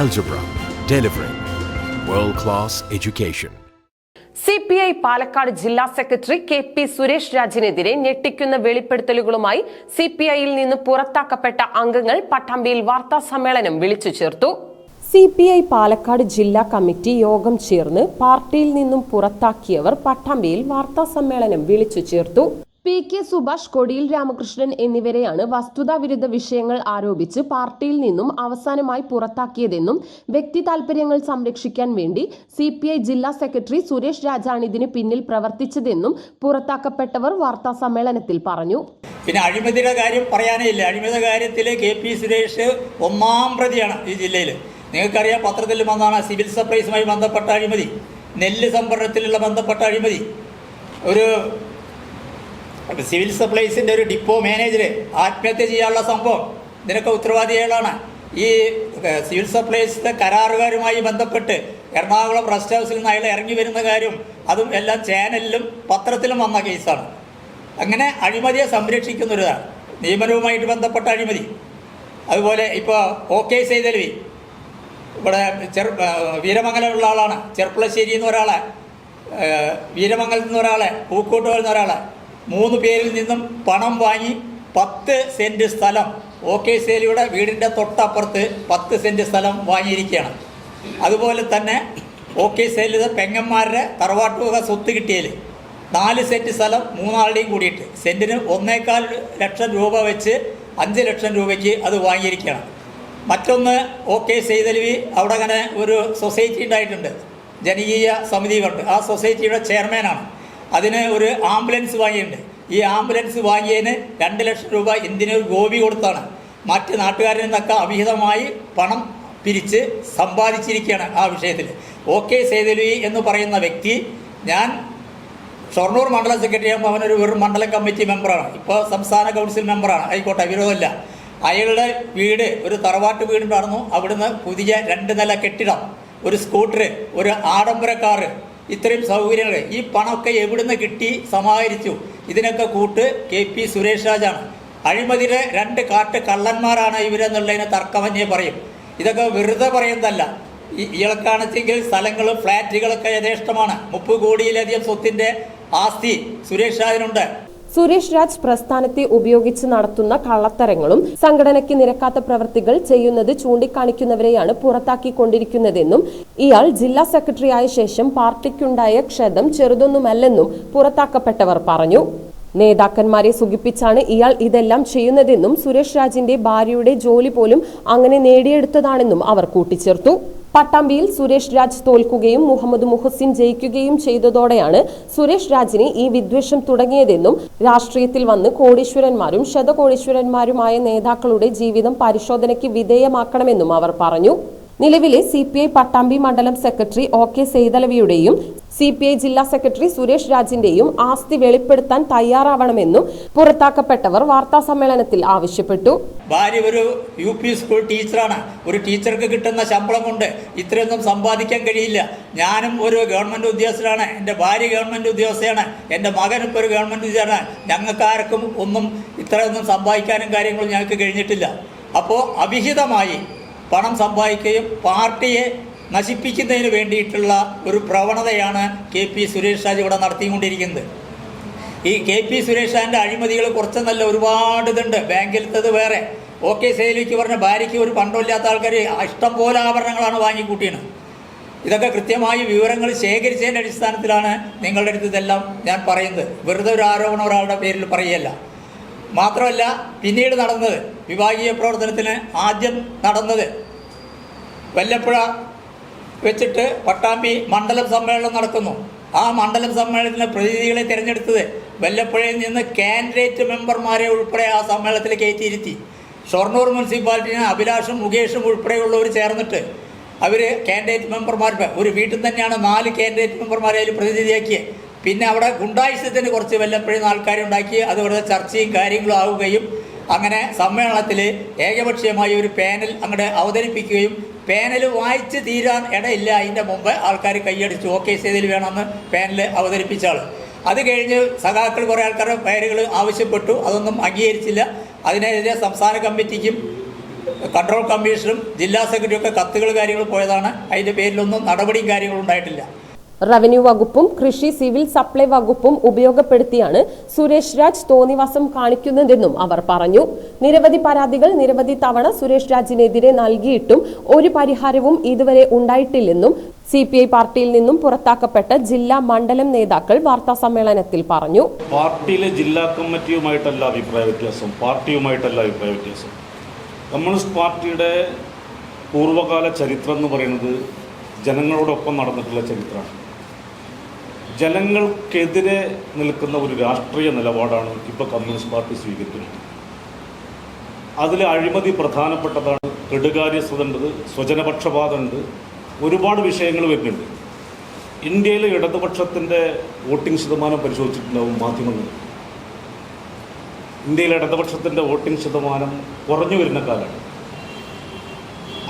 Algebra, delivering world class education C P I Palakkad ജില്ലാ secretary K P Suresh രാജിനെതിരെ ഞെട്ടിക്കുന്ന വെളിപ്പെടുത്തലുകളുമായി സി പി ഐയിൽ നിന്ന് പുറത്താക്കപ്പെട്ട അംഗങ്ങൾ പട്ടാമ്പിയിൽ വാർത്താ സമ്മേളനം വിളിച്ചു ചേർത്തു. സി പി ഐ പാലക്കാട് ജില്ലാ കമ്മിറ്റി യോഗം ചേർന്ന് പാർട്ടിയിൽ നിന്നും പുറത്താക്കിയവർ പട്ടാമ്പിയിൽ വാർത്താ സമ്മേളനം വിളിച്ചു ചേർത്തു. പി കെ സുഭാഷ് കൊടിയിൽ രാമകൃഷ്ണൻ എന്നിവരെയാണ് വസ്തുതാവിരുദ്ധ വിഷയങ്ങൾ ആരോപിച്ച് പാർട്ടിയിൽ നിന്നും അവസാനമായി പുറത്താക്കിയതെന്നും വ്യക്തി താൽപര്യങ്ങൾ സംരക്ഷിക്കാൻ വേണ്ടി സി ജില്ലാ സെക്രട്ടറി സുരേഷ് രാജാണ് ഇതിന് പിന്നിൽ പ്രവർത്തിച്ചതെന്നും പുറത്താക്കപ്പെട്ടവർ വാർത്താ സമ്മേളനത്തിൽ പറഞ്ഞു. പിന്നെ അഴിമതിയുടെ കാര്യം പറയാനേ ഇല്ല. അഴിമതി കാര്യത്തിൽ കെ പി സുരേഷ് ഒന്നാം പ്രതിയാണ് ഈ ജില്ലയിൽ നിങ്ങൾക്കറിയാം പത്രത്തിൽ വന്നാണ് സിവിൽ സപ്ലൈസുമായി ബന്ധപ്പെട്ട അഴിമതി. നെല്ല് സംഭരണത്തിലുള്ള ബന്ധപ്പെട്ട അഴിമതി. ഒരു സിവിൽ സപ്ലൈസിന്റെ ഒരു ഡിപ്പോ മാനേജർ ആത്മഹത്യ ചെയ്യാനുള്ള സംഭവം. ഇതിനൊക്കെ ഉത്തരവാദികളാണ്. ഈ സിവിൽ സപ്ലൈസിന്റെ കരാറുകാരുമായി ബന്ധപ്പെട്ട് എറണാകുളം റെസ്റ്റ് ഹൗസിൽ നിന്ന് അയാൾ ഇറങ്ങി വരുന്ന കാര്യം അതും എല്ലാം ചാനലിലും പത്രത്തിലും വന്ന കേസാണ്. അങ്ങനെ അഴിമതിയെ സംരക്ഷിക്കുന്ന ഒരു നിയമനവുമായിട്ട് ബന്ധപ്പെട്ട അഴിമതി. അതുപോലെ ഇപ്പോൾ ഒ കെ സൈതലവി ഇവിടെ ചെറു വീരമംഗലമുള്ള ആളാണ്. ചെർപ്പളശ്ശേരി എന്ന ഒരാളെ ഏഹ്, വീരമംഗലത്ത് നിന്ന് ഒരാളെ പൂക്കോട്ട് വരുന്ന ഒരാളെ മൂന്ന് പേരിൽ നിന്നും പണം വാങ്ങി പത്ത് സെന്റ് സ്ഥലം ഒ കെ സേലിയുടെ വീടിന്റെ തൊട്ടപ്പുറത്ത് പത്ത് സെന്റ് സ്ഥലം വാങ്ങിയിരിക്കുകയാണ്. അതുപോലെ തന്നെ ഒ കെ സേലിത പെങ്ങന്മാരുടെ തറവാട്ടുവക സ്വത്ത് കിട്ടിയതിൽ നാല് സെന്റ് സ്ഥലം മൂന്നാളുടെയും കൂടിയിട്ട് സെന്റിന് ഒന്നേകാൽ ലക്ഷം രൂപ വെച്ച് അഞ്ച് ലക്ഷം രൂപയ്ക്ക് അത് വാങ്ങിയിരിക്കുകയാണ്. മറ്റൊന്ന് ഒ കെ സെയ്തലവി അവിടെ അങ്ങനെ ഒരു സൊസൈറ്റി ഉണ്ടായിട്ടുണ്ട്. ജനകീയ സമിതി കൊണ്ട് ആ സൊസൈറ്റിയുടെ ചെയർമാനാണ്. അതിന് ഒരു ആംബുലൻസ് വാങ്ങിയിട്ടുണ്ട്. ഈ ആംബുലൻസ് വാങ്ങിയതിന് രണ്ട് ലക്ഷം രൂപ എന്തിനു ഗോപി കൊടുത്താണ്. മറ്റ് നാട്ടുകാരിൽ നിന്നൊക്കെ അവിഹിതമായി പണം പിരിച്ച് സമ്പാദിച്ചിരിക്കുകയാണ് ആ വിഷയത്തിൽ ഒ കെ എന്ന് പറയുന്ന വ്യക്തി ഞാൻ ഷൊർണൂർ മണ്ഡലം സെക്രട്ടറി ആകുമ്പോൾ അവനൊരു വെറും മണ്ഡലം കമ്മിറ്റി മെമ്പറാണ്. ഇപ്പോൾ സംസ്ഥാന കൗൺസിൽ മെമ്പറാണ്. ആയിക്കോട്ടെ വിരോധമില്ല. അയാളുടെ വീട് ഒരു തറവാട്ട് വീടുണ്ടായിരുന്നു അവിടുന്ന് പുതിയ രണ്ട് നില കെട്ടിടം ഒരു സ്കൂട്ടർ ഒരു ആഡംബര കാറ് ഇത്രയും സൗകര്യങ്ങൾ. ഈ പണമൊക്കെ എവിടുന്ന് കിട്ടി? സമാഹരിച്ചു. ഇതിനൊക്കെ കൂട്ട് കെ പി സുരേഷ് രാജാണ്. അഴിമതിയുടെ രണ്ട് കാട്ട് കള്ളന്മാരാണ് ഇവരെന്നുള്ളതിന് തർക്കമന്യേ പറയും. ഇതൊക്കെ വെറുതെ പറയുന്നതല്ല. ഇയാൾക്കാണെച്ചെങ്കിൽ സ്ഥലങ്ങളും ഫ്ലാറ്റുകളൊക്കെ യഥേഷ്ടമാണ്. മുപ്പത് കോടിയിലധികം സ്വത്തിന്റെ ആസ്തി സുരേഷ് രാജനുണ്ട്. സുരേഷ് രാജ് പ്രസ്ഥാനത്തെ ഉപയോഗിച്ച് നടത്തുന്ന കള്ളത്തരങ്ങളും സംഘടനയ്ക്ക് നിരക്കാത്ത പ്രവൃത്തികൾ ചെയ്യുന്നത് ചൂണ്ടിക്കാണിക്കുന്നവരെയാണ് പുറത്താക്കിക്കൊണ്ടിരിക്കുന്നതെന്നും ഇയാൾ ജില്ലാ സെക്രട്ടറി ആയ ശേഷം പാർട്ടിക്കുണ്ടായ ക്ഷതം ചെറുതൊന്നുമല്ലെന്നും പുറത്താക്കപ്പെട്ടവർ പറഞ്ഞു. നേതാക്കന്മാരെ സുഖിപ്പിച്ചാണ് ഇയാൾ ഇതെല്ലാം ചെയ്യുന്നതെന്നും സുരേഷ് രാജിന്റെ ഭാര്യയുടെ ജോലി പോലും അങ്ങനെ നേടിയെടുത്തതാണെന്നും അവർ കൂട്ടിച്ചേർത്തു. പട്ടാമ്പിയിൽ സുരേഷ് രാജ് തോൽക്കുകയും മുഹമ്മദ് മുഹസിൻ ജയിക്കുകയും ചെയ്തതോടെയാണ് സുരേഷ് രാജിന് ഈ വിദ്വേഷം തുടങ്ങിയതെന്നും രാഷ്ട്രീയത്തിൽ വന്ന് കോടീശ്വരന്മാരും ശതകോടീശ്വരന്മാരുമായ നേതാക്കളുടെ ജീവിതം പരിശോധനയ്ക്ക് വിധേയമാക്കണമെന്നും അവർ പറഞ്ഞു. നിലവിലെ സി പി ഐ പട്ടാമ്പി മണ്ഡലം സെക്രട്ടറി ഒ കെ സെയ്തലവിയുടെയും സി പി ഐ ജില്ലാ സെക്രട്ടറി സുരേഷ് രാജിന്റെയും ആസ്തി വെളിപ്പെടുത്താൻ തയ്യാറാവണമെന്നും പുറത്താക്കപ്പെട്ടവർ വാർത്താ സമ്മേളനത്തിൽ ആവശ്യപ്പെട്ടു. ഭാര്യ ഒരു യു പി സ്കൂൾ ടീച്ചറാണ്. ഒരു ടീച്ചർക്ക് കിട്ടുന്ന ശമ്പളം കൊണ്ട് ഇത്രയൊന്നും സമ്പാദിക്കാൻ കഴിയില്ല. ഞാനും ഒരു ഗവൺമെന്റ് ഉദ്യോഗസ്ഥനാണ്. എന്റെ ഭാര്യ ഗവൺമെന്റ് ഉദ്യോഗസ്ഥയാണ്. എന്റെ ഇപ്പോൾ ഒരു ഗവൺമെന്റ് ഉദ്യോഗസ്ഥനാണ്. ഞങ്ങൾക്കാർക്കും ഒന്നും ഇത്രയൊന്നും സമ്പാദിക്കാനും കാര്യങ്ങളും ഞങ്ങൾക്ക് കഴിഞ്ഞിട്ടില്ല. അപ്പോൾ അവിഹിതമായി പണം സമ്പാദിക്കുകയും പാർട്ടിയെ നശിപ്പിക്കുന്നതിന് വേണ്ടിയിട്ടുള്ള ഒരു പ്രവണതയാണ് കെ പി സുരേഷ് രാജ് ഇവിടെ നടത്തിക്കൊണ്ടിരിക്കുന്നത്. ഈ കെ പി സുരേഷ് ഷാന്റെ അഴിമതികൾ കുറച്ചെന്നല്ല ഒരുപാട് ഇതുണ്ട്. ബാങ്കിലത്തത് വേറെ. ഒ കെ സേലിക്ക് പറഞ്ഞ ഭാര്യയ്ക്ക് ഒരു പണ്ടമില്ലാത്ത ആൾക്കാർ ഇഷ്ടം പോലെ ആഭരണങ്ങളാണ് വാങ്ങിക്കൂട്ടിയത്. ഇതൊക്കെ കൃത്യമായി വിവരങ്ങൾ ശേഖരിച്ചതിന്റെ അടിസ്ഥാനത്തിലാണ് നിങ്ങളുടെ അടുത്ത് ഇതെല്ലാം ഞാൻ പറയുന്നത്. വെറുതെ ഒരു ആരോപണം ഒരാളുടെ പേരിൽ പറയുകയല്ല. മാത്രമല്ല പിന്നീട് നടന്നത് വിഭാഗീയ പ്രവർത്തനത്തിന് ആദ്യം നടന്നത് വല്ലപ്പുഴ വെച്ചിട്ട് പട്ടാമ്പി മണ്ഡലം സമ്മേളനം നടക്കുന്നു. ആ മണ്ഡലം സമ്മേളനത്തിന് പ്രതിനിധികളെ തിരഞ്ഞെടുത്തത് വല്ലപ്പുഴയിൽ നിന്ന് കാൻഡിഡേറ്റ് മെമ്പർമാരെ ഉൾപ്പെടെ ആ സമ്മേളനത്തിൽ കയറ്റിയിരുത്തി. ഷൊർണൂർ മുനിസിപ്പാലിറ്റിന് അഭിലാഷും മുകേഷും ഉൾപ്പെടെയുള്ളവർ ചേർന്നിട്ട് അവർ കാൻഡിഡേറ്റ് മെമ്പർമാർ ഒരു വീട്ടിൽ തന്നെയാണ് നാല് കാൻഡിഡേറ്റ് മെമ്പർമാരെ അതിൽ പ്രതിനിധിയാക്കിയത് പിന്നെ അവിടെ ഗുണ്ടായുസത്തിന് കുറച്ച് വല്ലപ്പോഴും ആൾക്കാരുണ്ടാക്കി. അത് ഇവിടെ ചർച്ചയും കാര്യങ്ങളും ആവുകയും അങ്ങനെ സമ്മേളനത്തിൽ ഏകപക്ഷീയമായി ഒരു പാനൽ അങ്ങോട്ട് അവതരിപ്പിക്കുകയും പാനൽ വായിച്ച് തീരാൻ ഇടയില്ല അതിന്റെ മുമ്പ് ആൾക്കാർ കൈയടിച്ച് ഓക്കെ ചെയ്തതിൽ വേണമെന്ന് പാനൽ അവതരിപ്പിച്ചാൽ അത് കഴിഞ്ഞ് സഖാക്കൾ കുറേ ആൾക്കാരുടെ പേരുകൾ ആവശ്യപ്പെട്ടു അതൊന്നും അംഗീകരിച്ചില്ല. അതിനെതിരെ സംസ്ഥാന കമ്മിറ്റിക്കും കൺട്രോൾ കമ്മീഷനും ജില്ലാ സെക്രട്ടറിയൊക്കെ കത്തുകൾ കാര്യങ്ങൾ പോയതാണ്. അതിന്റെ പേരിലൊന്നും നടപടിയും കാര്യങ്ങളും ഉണ്ടായിട്ടില്ല. റവന്യൂ വകുപ്പും കൃഷി സിവിൽ സപ്ലൈ വകുപ്പും ഉപയോഗപ്പെടുത്തിയാണ് സുരേഷ് രാജ് തോന്നിവാസം കാണിക്കുന്നതെന്നും അവർ പറഞ്ഞു. നിരവധി പരാതികൾ നിരവധി തവണ സുരേഷ് രാജിനെതിരെ നൽകിയിട്ടും ഒരു പരിഹാരവും ഇതുവരെ ഉണ്ടായിട്ടില്ലെന്നും സി പി ഐ പാർട്ടിയിൽ നിന്നും പുറത്താക്കപ്പെട്ട ജില്ലാ മണ്ഡലം നേതാക്കൾ വാർത്താ സമ്മേളനത്തിൽ പറഞ്ഞു. പാർട്ടിയിലെ ജില്ലാ കമ്മിറ്റിയുമായിട്ടല്ല അഭിപ്രായ വ്യത്യാസം പാർട്ടിയുമായിട്ടല്ല അഭിപ്രായ വ്യത്യാസം. കമ്മ്യൂണിസ്റ്റ് പാർട്ടിയുടെ പൂർവകാല ചരിത്രം എന്ന് പറയുന്നത് ജനങ്ങളോടൊപ്പം നടന്നിട്ടുള്ള ചരിത്രമാണ്. ജനങ്ങൾക്കെതിരെ നിൽക്കുന്ന ഒരു രാഷ്ട്രീയ നിലപാടാണ് ഇപ്പോൾ കമ്മ്യൂണിസ്റ്റ് പാർട്ടി സ്വീകരിക്കുന്നത്. അതിൽ അഴിമതി പ്രധാനപ്പെട്ടതാണ്. കെടുകാര്യസ്ഥതുണ്ട് സ്വജനപക്ഷപാതമുണ്ട്. ഒരുപാട് വിഷയങ്ങൾ വരുന്നുണ്ട്. ഇന്ത്യയിലെ ഇടതുപക്ഷത്തിന്റെ വോട്ടിംഗ് ശതമാനം പരിശോധിച്ചിട്ടുണ്ടാവും മാധ്യമങ്ങൾ. ഇന്ത്യയിലെ ഇടതുപക്ഷത്തിന്റെ വോട്ടിംഗ് ശതമാനം കുറഞ്ഞു വരുന്ന കാലമാണ്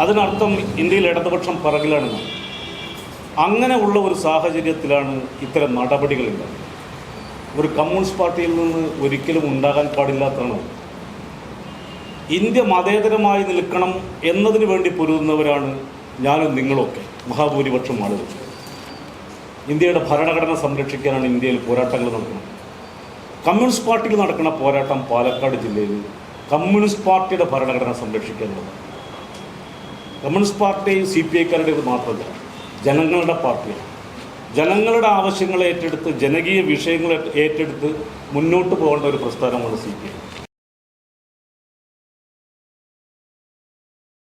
അതിനർത്ഥം ഇന്ത്യയിലെ ഇടതുപക്ഷം പിറകിലാണെന്നാണ്. അങ്ങനെ ഉള്ള ഒരു സാഹചര്യത്തിലാണ് ഇത്തരം നടപടികളുണ്ടായത് ഒരു കമ്മ്യൂണിസ്റ്റ് പാർട്ടിയിൽ നിന്ന് ഒരിക്കലും ഉണ്ടാകാൻ പാടില്ലാത്തതാണ്. ഇന്ത്യ മതേതരമായി നിൽക്കണം എന്നതിന് വേണ്ടി പൊരുതുന്നവരാണ് ഞാനും നിങ്ങളൊക്കെ മഹാഭൂരിപക്ഷം ആളുകൾ. ഇന്ത്യയുടെ ഭരണഘടന സംരക്ഷിക്കാനാണ് ഇന്ത്യയിൽ പോരാട്ടങ്ങൾ നടക്കുന്നത്. കമ്മ്യൂണിസ്റ്റ് പാർട്ടിയിൽ നടക്കുന്ന പോരാട്ടം പാലക്കാട് ജില്ലയിൽ കമ്മ്യൂണിസ്റ്റ് പാർട്ടിയുടെ ഭരണഘടന സംരക്ഷിക്കാനുള്ളതാണ്. കമ്മ്യൂണിസ്റ്റ് പാർട്ടി സി പി ഐക്കാരുടേത് മാത്രമല്ല ജനങ്ങളുടെ പാർട്ടിയാണ് ജനങ്ങളുടെ ആവശ്യങ്ങൾ ഏറ്റെടുത്ത് ജനകീയ വിഷയങ്ങൾ ഏറ്റെടുത്ത് മുന്നോട്ട് പോകേണ്ട ഒരു പ്രസ്ഥാനമാണ് സി പി ഐ.